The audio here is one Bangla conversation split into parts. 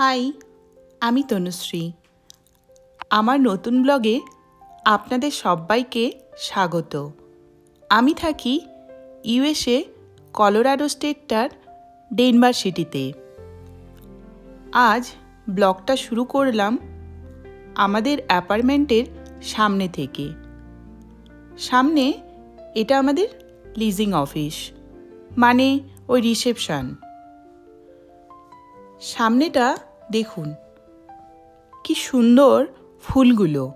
হাই, আমি তনুশ্রী। আমার নতুন ব্লগে আপনাদের সবাইকে স্বাগত। আমি থাকি ইউএসএ কলোরাডো স্টেটটার ডেনভার সিটিতে। আজ ব্লগটা শুরু করলাম আমাদের অ্যাপার্টমেন্টের সামনে থেকে। সামনে এটা আমাদের লিজিং অফিস মানে ওই রিসেপশন। সামনেটা দেখুন, কি সুন্দর ফুলগুলো।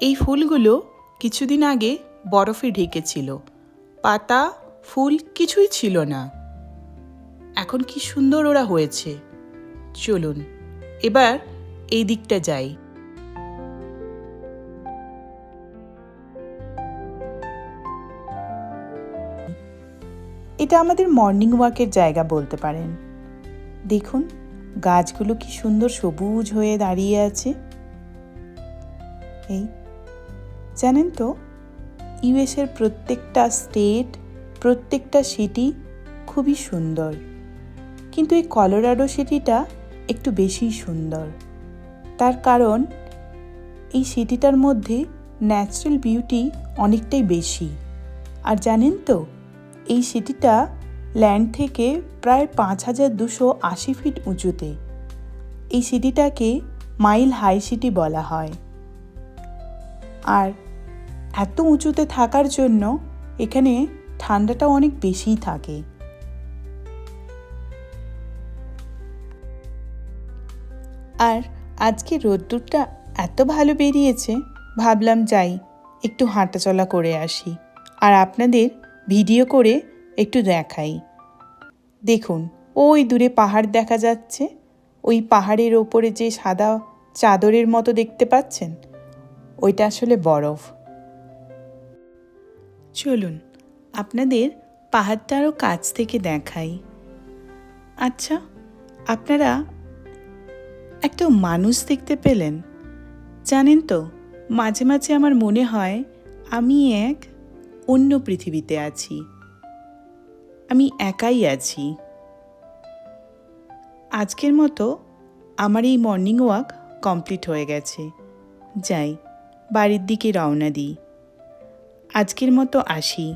এই ফুলগুলো কিছুদিন আগে বরফে ঢেকেছিল। পাতা, ফুল কিছুই ছিল না। এখন কি সুন্দর ওরা হয়েছে। চলুন, এবার এই দিকটা যাই। এটা আমাদের মর্নিং ওয়াকের জায়গা বলতে পারেন। দেখুন গাছগুলো কি সুন্দর সবুজ হয়ে দাঁড়িয়ে আছে। এই, জানেন তো ইউএসের প্রত্যেকটা স্টেট প্রত্যেকটা সিটি খুবই সুন্দর। কিন্তু এই কলোরাডো সিটিটা একটু বেশি সুন্দর। তার কারণ, এই সিটিটার মধ্যে ন্যাচারাল বিউটি অনেকটাই বেশি। আর জানেন তো, এই সিটিটা ল্যান্ড থেকে প্রায় পাঁচ হাজার দুশো আশি ফিট উঁচুতে। এই সিটিটাকে মাইল হাই সিটি বলা হয়। আর এত উঁচুতে থাকার জন্য এখানে ঠান্ডাটা অনেক বেশিই থাকে। আর আজকে রোদ্দুরটা এত ভালো বেরিয়েছে, ভাবলাম যাই, একটু হাঁটাচলা করে আসি। আর আপনাদের ভিডিও করে একটু দেখাই। দেখুন, ওই দূরে পাহাড় দেখা যাচ্ছে। ওই পাহাড়ের ওপরে যে সাদা চাদরের মতো দেখতে পাচ্ছেন, ওইটা আসলে বরফ। চলুন, আপনাদের পাহাড়টা আরও কাছ থেকে দেখাই। আচ্ছা আপনারা একটা মানুষ দেখতে পেলেন। জানেন তো, মাঝে মাঝে আমার মনে হয় আমি এক অন্য পৃথিবীতে আছি। আমি একাই আছি। আজকের মতো আমার এই মর্নিং ওয়াক কমপ্লিট হয়ে গেছে। যাই, বাড়ির দিকে রওনা দিই। আজকের মতো আসি।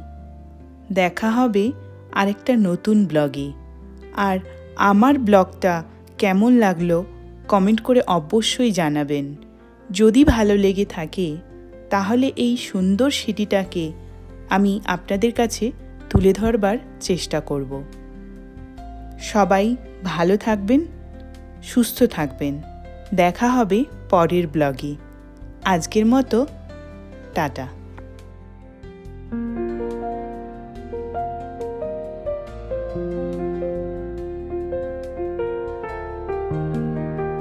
দেখা হবে আরেকটা নতুন ব্লগে আর আমার ব্লগটা কেমন লাগল কমেন্ট করে অবশ্যই জানাবেন। যদি ভালো লেগে থাকে, তাহলে এই সুন্দর সিটিটাকে আমি আপনাদের কাছে তুলে ধরবার চেষ্টা করব। সবাই ভালো থাকবেন, সুস্থ থাকবেন। দেখা হবে পরের ব্লগে। আজকের মতো, টাটা।